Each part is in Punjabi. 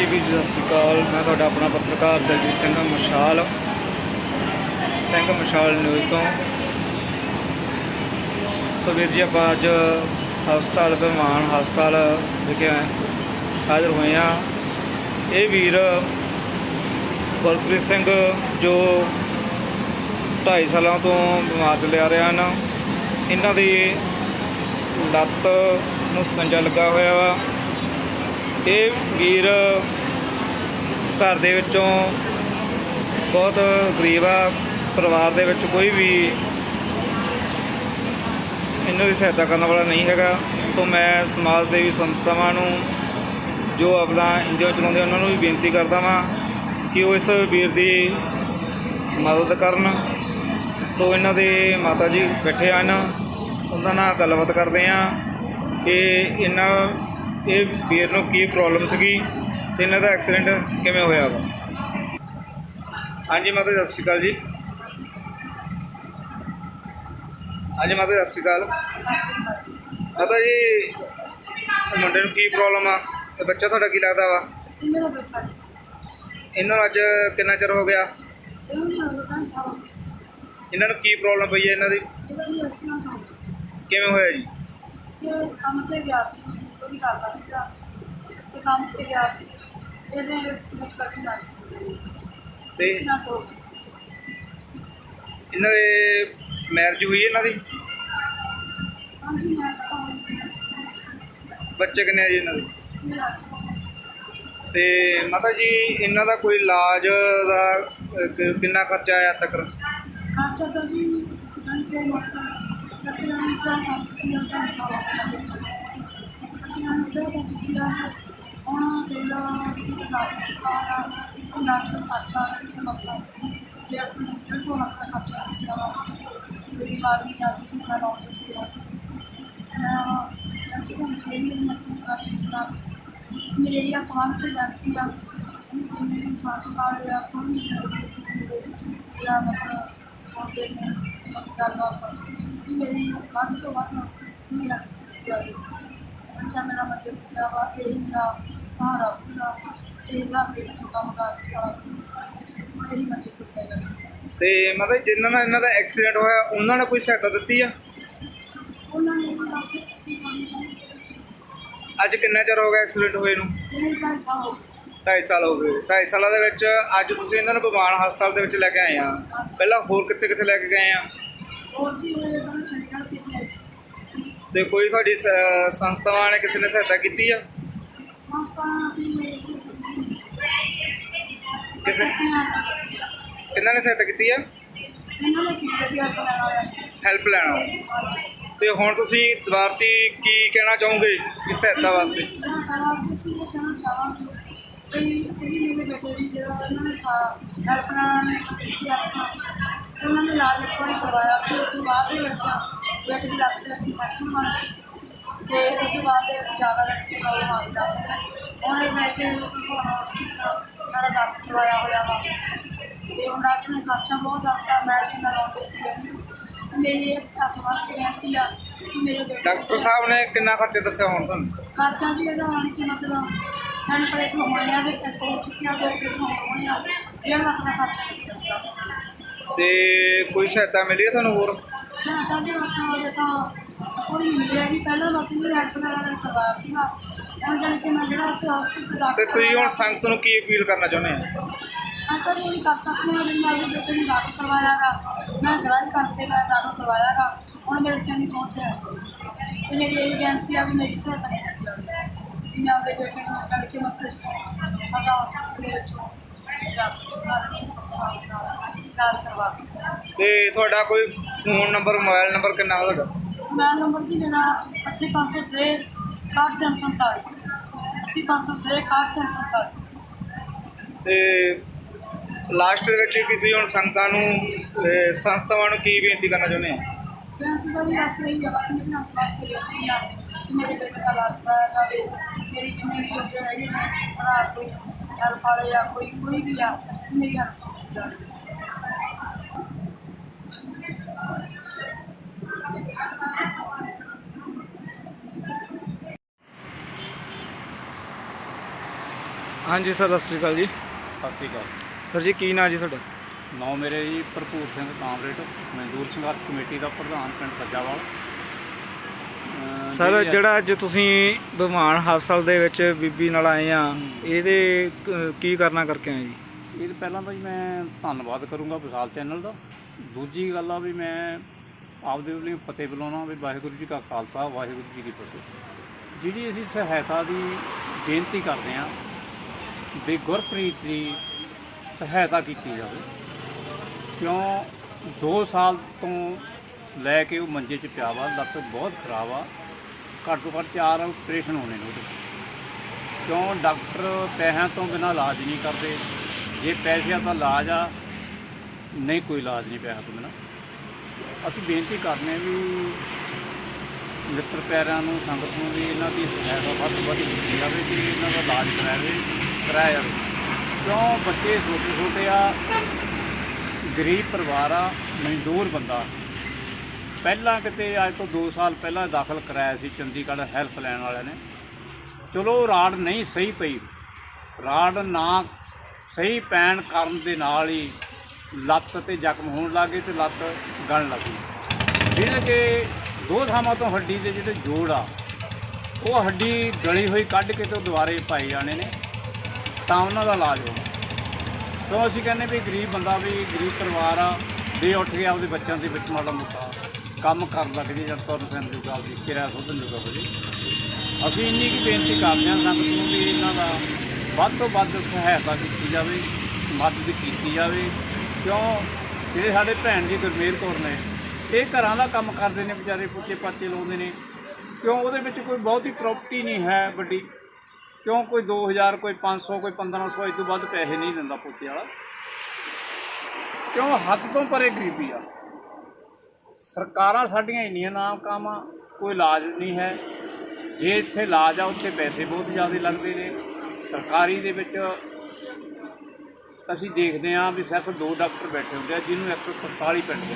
ਹਾਂਜੀ ਵੀਰ ਜੀ, ਸਤਿ ਸ਼੍ਰੀ ਅਕਾਲ। ਮੈਂ ਤੁਹਾਡਾ ਆਪਣਾ ਪੱਤਰਕਾਰ ਦਲਜੀਤ ਸਿੰਘ ਮਸ਼ਾਲ ਸਿੰਘ ਮਸ਼ਾਲ ਨਿਊਜ਼ ਤੋਂ। ਸੋ ਵੀਰ ਜੀ, ਆਪਾਂ ਅੱਜ ਹਸਪਤਾਲ ਬਿਮਾਨ ਹਸਪਤਾਲ ਵਿਖੇ ਹਾਜ਼ਰ ਹੋਏ ਹਾਂ। ਇਹ ਵੀਰ ਗੁਰਪ੍ਰੀਤ ਸਿੰਘ, ਜੋ 2.5 ਸਾਲਾਂ ਤੋਂ ਬਿਮਾਰ ਚੱਲਿਆ ਰਿਹਾ ਹਨ। ਇਹਨਾਂ ਦੀ ਲੱਤ ਨੂੰ ਸਕੰਜਾ ਲੱਗਾ ਹੋਇਆ ਵਾ। ਇਹ ਵੀਰ ਘਰ ਦੇ ਵਿੱਚੋਂ ਬਹੁਤ ਗਰੀਬ ਆ, ਪਰਿਵਾਰ ਦੇ ਵਿੱਚ ਕੋਈ ਵੀ ਇਹਨਾਂ ਦੀ ਸਹਾਇਤਾ ਕਰਨ ਵਾਲਾ ਨਹੀਂ ਹੈਗਾ। ਸੋ ਮੈਂ ਸਮਾਜ ਸੇਵੀ ਸੰਸਥਾਵਾਂ ਨੂੰ ਜੋ ਆਪਣਾ ਇੰਜਨ ਚਲਾਉਂਦੇ ਉਹਨਾਂ ਨੂੰ ਵੀ ਬੇਨਤੀ ਕਰਦਾ ਵਾਂ ਕਿ ਉਹ ਇਸ ਵੀਰ ਦੀ ਮਦਦ ਕਰਨ। ਸੋ ਇਹਨਾਂ ਦੇ ਮਾਤਾ ਜੀ ਬੈਠੇ ਹਨ। ਉਹਨਾਂ ਨਾਲ ਗੱਲਬਾਤ ਕਰਦੇ ਆ ਕਿ ਇਹਨਾਂ ਇਹ ਵੀਰ ਨੂੰ ਕੀ ਪ੍ਰੋਬਲਮ ਸੀਗੀ ਤੇ ਇਹਨਾਂ ਦਾ ਐਕਸੀਡੈਂਟ ਕਿਵੇਂ ਹੋਇਆ ਵਾ? ਹਾਂਜੀ ਮਾਤਾ ਜੀ, ਸਤਿ ਸ਼੍ਰੀ ਅਕਾਲ ਜੀ। ਹਾਂਜੀ ਮਾਤਾ ਜੀ, ਸਤਿ ਸ਼੍ਰੀ ਅਕਾਲ। ਮਾਤਾ ਜੀ ਮੁੰਡੇ ਨੂੰ ਕੀ ਪ੍ਰੋਬਲਮ ਆ? ਤੇ ਬੱਚਾ ਤੁਹਾਡਾ ਕੀ ਲੱਗਦਾ ਵਾ? ਜੀ ਇਹਨਾਂ ਨੂੰ ਅੱਜ ਕਿੰਨਾ ਚਿਰ ਹੋ ਗਿਆ? ਇਹਨੂੰ ਇਹਨਾਂ ਨੂੰ ਕੀ ਪ੍ਰੋਬਲਮ ਪਈ ਹੈ ਇਹਨਾਂ ਦੀ? ਕਿਵੇਂ ਹੋਇਆ ਜੀ? ਕੰਮ ਤੇ ਗਿਆ ਸੀ। ਉਹਦੀ ਕਰਦਾ ਸੀਗਾ। ਤੇ ਕੰਮ ਤੇ ਗਿਆ ਸੀ। ਇਹਦੇ ਵਿੱਚ ਕੱਟੀ ਲੱਗ ਸੀ ਤੇ ਇਹਨਾਂ ਦੇ ਮੈਰਿਜ ਹੋਈ ਇਹਨਾਂ ਦੀ? ਹਾਂਜੀ ਮੈਂ ਸਾਹਮਣੇ ਬੱਚੇ ਕਿੰਨੇ ਆ ਜੀ ਇਹਨਾਂ ਦੇ? ਤੇ ਮਾਤਾ ਜੀ ਇਹਨਾਂ ਦਾ ਕੋਈ ਇਲਾਜ ਦਾ ਅਹ, ਕਿੰਨਾ ਖਰਚਾ ਆਇਆ ਤੱਕ? ਖਰਚਾ ਤਾਂ ਜੀ ਜਾਣ ਕੇ ਮਤਲਬ ਲੱਕੜਾਂ ਨੂੰ ਸਾਹ ਕੰਮ ਕੀਤੀ ਜਾਂਦਾ ਸਾਰਾ ਲੱਕੜਾਂ ਨੂੰ ਸਾਹ ਕੰਮ ਕੀਤੀ ਜਾਂਦਾ ਹੁਣ ਬੇਲਾ ਸੀ ਦਾ ਖਾਣਾ ਉਹ ਡਾਕਟਰ ਖਰਚਾ ਤੇ ਮਤਲਬ ਜੇ ਆਪਣੇ ਡੇਢ ਤੋਂ ਲੱਖ ਦਾ ਖਰਚਾ ਸੀ ਆ ਗਰੀਬ ਆਦਮੀ ਆ ਸੀ ਮੈਂ ਲਾਉਂ ਦਿੱਤੀ ਆ ਮੈਂ ਅੱਜ ਕੱਲ੍ਹ ਜਿਹੜੀ ਮੈਂ ਕਿਹਾ ਮੇਰੇ ਇਹ ਤਵਾਨ ਤੇ ਜਾਂਦੀ ਆ ਜਿੰਨੇ ਵੀ ਸੰਸਕਾਰ ਆ ਕੋਈ ਵੀ ਜਿਹੜਾ ਮਤਲਬ ਸੁਣਦੇ ਨੇ ਮਤਲਬ ਗੱਲਬਾਤ ਵੀ ਮੇਰੀ ਵੱਧ ਤੋਂ ਵੱਧ ਮੇਰੀ ਹੱਥ ਜਾਵੇ ਬੱਚਾ ਮੇਰਾ ਮੱਜੇ ਦਿੱਤਾ ਵਾ ਇਹ ਮੇਰਾ ਸਹਾਰਾ ਸੀਗਾ ਇਹ ਲਾ ਕੇ ਕਰ ਸੀ ਵਾਲਾ ਸੀ। ਹੁਣ ਇਹੀ ਮੱਜੇ ਦਿੱਤਾ ਜਾਵੇ ਤੇ ਮਾਤਾ ਜੀ ਜਿਨ੍ਹਾਂ ਨਾਲ ਇਹਨਾਂ ਦਾ ਐਕਸੀਡੈਂਟ ਹੋਇਆ ਉਹਨਾਂ ਨੇ ਕੋਈ ਸਹਾਇਤਾ ਦਿੱਤੀ ਆ? ਉਹਨਾਂ ਨੇ ਵੀ ਬਸ ਕੀ ਕੰਮ ਸੀ। ਅੱਜ ਕਿੰਨਾ ਚਿਰ ਹੋ ਗਿਆ ਐਕਸੀਡੈਂਟ ਹੋਏ ਨੂੰ? ਇਹ ਤਾਂ ਸਾਹ 2.5 ਸਾਲ ਹੋ ਗਏ। 2.5 ਸਾਲਾਂ ਦੇ ਵਿੱਚ ਅੱਜ ਤੁਸੀਂ ਇਹਨਾਂ ਨੂੰ ਭਗਵਾਨ ਹਸਪਤਾਲ ਦੇ ਵਿੱਚ ਲੈ ਕੇ ਆਏ ਆ। ਪਹਿਲਾਂ ਹੋਰ ਕਿੱਥੇ ਕਿੱਥੇ ਲੈ ਕੇ ਗਏ ਆ? ਹੋਰ ਜੀ ਇਹ ਸੀ ਤੇ ਕੋਈ ਸਾਡੀ ਸ- ਸੰਸਥਾਵਾਂ ਨੇ ਕਿਸੇ ਨੇ ਸਹਾਇਤਾ ਕੀਤੀ ਆ? ਸੰਸਥਾਨਾਂ ਦੀ ਮੇਰੇ ਸੀ ਕਿਸੇ ਇਹਨਾਂ ਕਿੰਨਾਂ ਨੇ ਸਹਾਇਤਾ ਕੀਤੀ ਆ? ਨੇ ਕਿਤੇ ਵੀ ਹੱਥ ਲੈਣ ਵਾਲਿਆਂ ਨੇ। ਹੈਲਪ ਲੈਣਾ ਤੇ ਹੁਣ ਤੁਸੀਂ ਦੁਬਾਰਤੀ ਕੀ ਕਹਿਣਾ ਚਾਹੋਗੇ ਇਸ ਸਹਾਇਤਾ ਵਾਸਤੇ? ਮੈਂ ਚਾਹਾਂਗੀ ਸੀ ਇਹ ਕਹਿਣਾ ਚਾਹਾਂਗੀ ਕਿ ਇਹ ਮੇਰੇ ਬੇਟੇ ਦੀ ਜਿਹੜਾ ਇਹਨਾਂ ਨੇ ਸਾ ਹੈਲਪ ਨਾਲ ਨੇ ਕੀਤੀ ਸੀ ਆਪਾਂ ਉਹਨਾਂ ਨੇ ਇਲਾਜ ਇੱਕ ਵਾਰੀ ਕਰਵਾਇਆ ਸੀ ਉਸ ਤੋਂ ਬਾਅਦ ਦੇ ਬੇਟੇ ਦੀ ਲੱਤ ਦੇ ਵਿੱਚ ਇਨਫੈਕਸ਼ਨ ਬਣ ਗਈ ਤੇ ਉਸ ਤੋਂ ਬਾਅਦ ਜ਼ਿਆਦਾ ਲੜਕੀ ਪ੍ਰੋਬਲਮ ਆ ਗਈ ਲੱਤ। ਹੁਣ ਇਹ ਮੈਂ ਕਿ ਸਾਡਾ ਦਰਦ ਕਰਵਾਇਆ ਹੋਇਆ ਵਾ। ਤੇ ਹੁਣ ਡਾਕਟਰ ਨੇ ਖਰਚਾ ਬਹੁਤ ਦੱਸਦਾ ਮੈਂ ਵੀ ਨਾ ਲਾਉਂ ਦਿੱਤੀ ਹੈ। ਮੇਰੀ ਹੱਥ ਬੰਨ੍ਹ ਕੇ ਬੇਨਤੀ ਆ ਕਿ ਮੇਰੇ ਬੇਟੇ ਡਾਕਟਰ ਸਾਹਿਬ ਨੇ ਕਿੰਨਾ ਖਰਚਾ ਦੱਸਿਆ ਹੁਣ ਤੁਹਾਨੂੰ? ਖਰਚਾ ਜੀ ਇਹਦਾ ਆਣ ਕੇ ਮਤਲਬ ਤਿੰਨ ਪ੍ਰੇਸ਼ਨ ਹੋਣੇ ਆ ਤੇ ਹੋ ਚੁੱਕਿਆ ਦੋ ਪ੍ਰੇਸ਼ਨ ਹੋਣੇ ਆ। ਡੇਢ ਲੱਖ ਦਾ ਖਰਚਾ ਦੱਸਿਆ। ਤੇ ਕੋਈ ਸਹਾਇਤਾ ਮਿਲੀ ਹੈ ਤੁਹਾਨੂੰ ਹੋਰ? ਸਹਾਇਤਾ ਜੀ ਬਸ ਹੋਵੇ ਤਾਂ ਕੋਈ ਨਹੀਂ ਮਿਲਿਆ ਜੀ। ਪਹਿਲਾਂ ਬਸ ਇਹਨੂੰ ਹੈਲਪ ਨਾਲ ਕਰਵਾਇਆ ਸੀਗਾ। ਹੁਣ ਜਾਣੀ ਕਿ ਮੈਂ ਜਿਹੜਾ ਉੱਥੇ ਹਸਪੀਟਲ ਦਾ ਤੇ ਤੁਸੀਂ ਹੁਣ ਸੰਗਤ ਨੂੰ ਕੀ ਅਪੀਲ ਕਰਨਾ ਚਾਹੁੰਦੇ ਆ ਅੱਛਾ ਜੀ ਇਹ ਕਰ ਸਕਦੇ ਹਾਂ ਜਿੰਨਾ ਵੀ ਬੇਟੇ ਨੂੰ ਦਾਖਲ ਕਰਵਾਇਆਗਾ ਮੈਂ ਗ੍ਰਾਈ ਕਰਕੇ ਮੈਂ ਦਾਖਲ ਕਰਵਾਇਆਗਾ ਹੁਣ ਮੇਰੇ ਚੰਨੀ ਪਹੁੰਚਿਆ ਤੇ ਮੇਰੀ ਇਹ ਬੇਨਤੀ ਆ ਵੀ ਮੇਰੀ ਸਹਾਇਤਾ ਕੀਤੀ ਜਾਵੇ। ਵੀ ਮੈਂ ਆਪਣੇ ਬੇਟੇ ਨੂੰ ਜਾਣ ਕੇ ਮਤਲਬ ਇੱਥੋਂ ਅੱਗਾ ਹਸਪੀਟਲ ਦੇ ਵਿੱਚੋਂ ਜਾ ਸਕਦਾ ਹਾਂ ਸੰਸਾਰ ਦੇ ਨਾਲ ਇਲਾਜ ਕਰਵਾ ਕੇ। ਤੇ ਤੁਹਾਡਾ ਕੋਈ ਫੋਨ ਨੰਬਰ ਮੋਬਾਈਲ ਨੰਬਰ ਕਿੰਨਾ ਵਾ ਤੁਹਾਡਾ? ਮੈਂ ਨੰਬਰ ਜੀ ਮੇਰਾ 80506 61347 80506 61347 ਤੇ ਲਾਸਟ ਦੇ ਵਿੱਚ ਕੀ ਤੁਸੀਂ ਹੁਣ ਸੰਗਤਾਂ ਨੂੰ ਤੇ ਸੰਸਥਾਵਾਂ ਨੂੰ ਕੀ ਬੇਨਤੀ ਕਰਨਾ ਚਾਹੁੰਦੇ ਆ ਬੇਨਤੀ ਤਾਂ ਜੀ ਬਸ ਇਹੀ ਆ ਬਸ ਮੇਰੇ ਆ ਕਿ ਬੇਟੇ ਦਾ ਕਰਾਇਆ ਜਾਵੇ ਮੇਰੀ ਜਿੰਨੀ ਵੀ ਜੋਗੇ ਹੈਗੇ ਨੇ ਭਰਾ ਕੋਈ ਹੈਲਪ ਵਾਲੇ ਆ ਕੋਈ ਕੋਈ ਵੀ ਆ ਮੇਰੀ ਹੈਲਪ ਕੀਤੀ ਜਾਵੇ। ਹਾਂਜੀ ਸਰ ਸਤਿ ਸ਼੍ਰੀ ਅਕਾਲ ਜੀ। ਸਤਿ ਸ਼੍ਰੀ ਅਕਾਲ। ਸਰ ਜੀ ਕੀ ਨਾਂ ਜੀ ਤੁਹਾਡਾ? ਨੌ ਮੇਰੇ ਜੀ ਭਰਪੂਰ ਸਿੰਘ ਕਾਮਰੇਡ ਮਜ਼ਦੂਰ ਸੰਘਰਸ਼ ਕਮੇਟੀ ਦਾ ਪ੍ਰਧਾਨ ਪਿੰਡ ਸੱਜਾਵਾਲ। ਸਰ ਜਿਹੜੀ ਅੱਜ ਤੁਸੀਂ ਬਿਮਾਨ ਹਸਪਤਾਲ ਦੇ ਵਿੱਚ ਬੀਬੀ ਨਾਲ ਆਏ ਆ ਇਹਦੇ ਕ- ਕਰਨਾ ਕਰਕੇ ਆਏ ਜੀ? ਇਹ ਪਹਿਲਾਂ ਤਾਂ ਜੀ ਮੈਂ ਧੰਨਵਾਦ ਕਰੂੰਗਾ ਵਿਸ਼ਾਲ ਚੈਨਲ ਦਾ। ਦੂਜੀ ਗੱਲ ਆ ਵੀ ਮੈਂ ਆਪਦੇ ਵੱਲੋਂ ਫਤਿਹ ਬੁਲਾਉਣਾ ਵੀ ਵਾਹਿਗੁਰੂ ਜੀ ਕਾ ਖਾਲਸਾ, ਵਾਹਿਗੁਰੂ ਜੀ ਕੀ ਫਤਿਹ। ਜਿਹੜੀ ਅਸੀਂ ਸਹਾਇਤਾ ਦੀ ਬੇਨਤੀ ਕਰਦੇ ਹਾਂ ਵੀ ਗੁਰਪ੍ਰੀਤ ਦੀ ਸਹਾਇਤਾ ਕੀਤੀ ਜਾਵੇ, ਕਿਉਂ 2 ਸਾਲ ਤੋਂ ਲੈ ਕੇ ਉਹ ਮੰਜੇ 'ਚ ਪਿਆ ਵਾ, ਲੱਤ ਬਹੁਤ ਖਰਾਬ ਆ, ਘੱਟ ਤੋਂ ਘੱਟ ਚਾਰ ਆਪਰੇਸ਼ਨ ਹੋਣੇ ਨੇ ਉਹਦੇ। ਕਿਉਂ ਡਾਕਟਰ ਪੈਸਿਆਂ ਤੋਂ ਬਿਨਾਂ ਇਲਾਜ ਨਹੀਂ ਕਰਦੇ, ਜੇ ਪੈਸਿਆਂ ਦਾ ਇਲਾਜ ਆ ਨਹੀਂ, ਕੋਈ ਇਲਾਜ ਨਹੀਂ ਪਿਆ ਤੋਂ ਬਿਨਾਂ। ਅਸੀਂ ਬੇਨਤੀ ਕਰਦੇ ਹਾਂ ਵੀ ਮਿੱਤਰ ਪਿਆਰਿਆਂ ਨੂੰ, ਸੰਗਤ ਨੂੰ ਵੀ ਇਹਨਾਂ ਦੀ ਸਹਾਇਤਾ ਵੱਧ ਤੋਂ ਵੱਧ ਕੀਤੀ ਜਾਵੇ ਕਿ ਇਹਨਾਂ ਦਾ ਇਲਾਜ ਕਰਾਵੇ, ਕਰਾਇਆ ਜਾਵੇ। ਕਿਉਂ? ਬੱਚੇ ਛੋਟੇ ਛੋਟੇ ਆ, ਗਰੀਬ ਪਰਿਵਾਰ ਆ, ਮਜ਼ਦੂਰ ਬੰਦਾ। ਪਹਿਲਾਂ ਕਿਤੇ, ਅੱਜ ਤੋਂ 2 ਸਾਲ ਪਹਿਲਾਂ ਦਾਖਲ ਕਰਾਇਆ ਸੀ ਚੰਡੀਗੜ੍ਹ ਹੈਲਪ ਲੈਣ ਵਾਲਿਆਂ ਨੇ। ਚਲੋ ਰਾੜ ਨਹੀਂ ਸਹੀ ਪਈ। ਰਾੜ ਨਾ ਸਹੀ ਪੈਣ ਕਰਨ ਦੇ ਨਾਲ ਹੀ ਲੱਤ ਤੇ ਜ਼ਖਮ ਹੋਣ ਲੱਗੇ ਤੇ ਲੱਤ ਗਲਣ ਲੱਗੀ ਜਿਹਦੇ ਕਿ ਦੋ ਥਾਵਾਂ ਤੋਂ ਹੱਡੀ ਦੇ ਜਿਹੜੇ ਜੋੜ ਆ, ਉਹ ਹੱਡੀ ਗਲੀ ਹੋਈ ਕੱਢ ਕੇ ਤੇ ਉਹ ਦੁਬਾਰੇ ਪਾਈ ਜਾਣੇ ਨੇ, ਤਾਂ ਉਹਨਾਂ ਦਾ ਇਲਾਜ ਹੋਣਾ। ਤਾਂ ਅਸੀਂ ਕਹਿੰਦੇ ਵੀ ਗਰੀਬ ਬੰਦਾ ਵੀ ਗਰੀਬ ਪਰਿਵਾਰ ਆ ਵੀ ਉੱਠ ਕੇ ਆਪਦੇ ਬੱਚਿਆਂ ਦੇ ਵਿੱਚ ਮਾੜਾ ਮੋਟਾ ਕੰਮ ਕਰਨ ਲੱਗ ਜੇ ਜਾਂ ਤੁਹਾਨੂੰ ਫੈਨ ਜੁਗਾ ਦੀ ਕਿਰਿਆ ਸੋਧਨ ਜੁਗਾ ਹੋ ਅਸੀਂ ਇੰਨੀ ਕੀ ਬੇਨਤੀ ਕਰਦੇ ਹਾਂ ਸੰਗਤ ਨੂੰ ਵੀ ਇਹਨਾਂ ਦਾ ਵੱਧ ਤੋਂ ਵੱਧ ਸਹਾਇਤਾ ਕੀਤੀ ਜਾਵੇ, ਮਦਦ ਕੀਤੀ ਜਾਵੇ। ਕਿਉਂ? ਜਿਹੜੇ ਸਾਡੇ ਭੈਣ ਜੀ ਗੁਰਮੇਲ ਕੌਰ ਨੇ, ਇਹ ਘਰਾਂ ਦਾ ਕੰਮ ਕਰਦੇ ਨੇ ਵਿਚਾਰੇ, ਪੁੱਚੇ ਪਾਚੇ ਲਾਉਂਦੇ ਨੇ। ਕਿਉਂ? ਉਹਦੇ ਵਿੱਚ ਕੋਈ ਬਹੁਤੀ ਪ੍ਰਾਪਰਟੀ ਨਹੀਂ ਹੈ ਵੱਡੀ। ਕਿਉਂ? ਕੋਈ 2000 ਕੋਈ 500 ਕੋਈ 1500 ਇਸ ਤੋਂ ਵੱਧ ਪੈਸੇ ਨਹੀਂ ਦਿੰਦਾ ਪੋਤੇ ਵਾਲਾ। ਕਿਉਂ? ਹੱਦ ਤੋਂ ਪਰੇ ਗਰੀਬੀ ਆ। ਸਰਕਾਰਾਂ ਸਾਡੀਆਂ ਇੰਨੀਆਂ ਨਾਮ ਕੰਮ ਕੋਈ ਇਲਾਜ ਨਹੀਂ ਹੈ। ਜੇ ਇੱਥੇ ਇਲਾਜ ਆ, ਉੱਥੇ ਪੈਸੇ ਬਹੁਤ ਜ਼ਿਆਦਾ ਲੱਗਦੇ ਨੇ। ਸਰਕਾਰੀ ਦੇ ਵਿੱਚ ਅਸੀਂ ਦੇਖਦੇ ਹਾਂ ਵੀ ਸਿਰਫ ਦੋ ਡਾਕਟਰ ਬੈਠੇ ਹੁੰਦੇ ਆ, ਜਿਹਨੂੰ 143 ਪਿੰਡ ਦੇ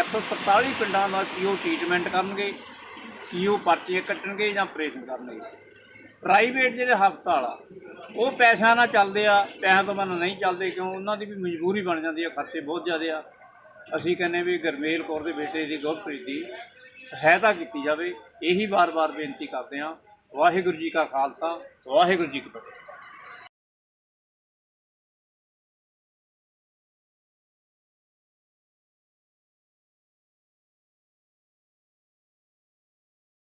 143 ਪਿੰਡਾਂ ਦਾ ਕੀ ਉਹ ਟ੍ਰੀਟਮੈਂਟ ਕਰਨਗੇ ਕੀ ਉਹ ਪਰਚੇ ਕੱਟਣਗੇ ਜਾਂ ਆਪਰੇਸ਼ਨ ਕਰਨਗੇ? ਪ੍ਰਾਈਵੇਟ ਜਿਹੜੇ ਹਸਪਤਾਲ ਆ, ਉਹ ਪੈਸਿਆਂ ਨਾਲ ਚੱਲਦੇ ਆ, ਪੈਸਿਆਂ ਤੋਂ ਬਿਨਾਂ ਨਹੀਂ ਚੱਲਦੇ, ਕਿਉਂ? ਉਹਨਾਂ ਦੀ ਵੀ ਮਜਬੂਰੀ ਬਣ ਜਾਂਦੀ ਆ, ਖਰਚੇ ਬਹੁਤ ਜ਼ਿਆਦੇ ਆ। ਅਸੀਂ ਕਹਿੰਦੇ ਵੀ ਗਰਮੇਲ ਕੌਰ ਦੇ ਬੇਟੇ ਦੀ ਗੁਰਪ੍ਰੀਤ ਦੀ ਸਹਾਇਤਾ ਕੀਤੀ ਜਾਵੇ, ਇਹੀ ਵਾਰ-ਵਾਰ ਬੇਨਤੀ ਕਰਦੇ ਆ ਵਾਹਿਗੁਰੂ ਜੀ ਕਾ ਖਾਲਸਾ, ਵਾਹਿਗੁਰੂ ਜੀ ਕੀ ਫਤਿਹ।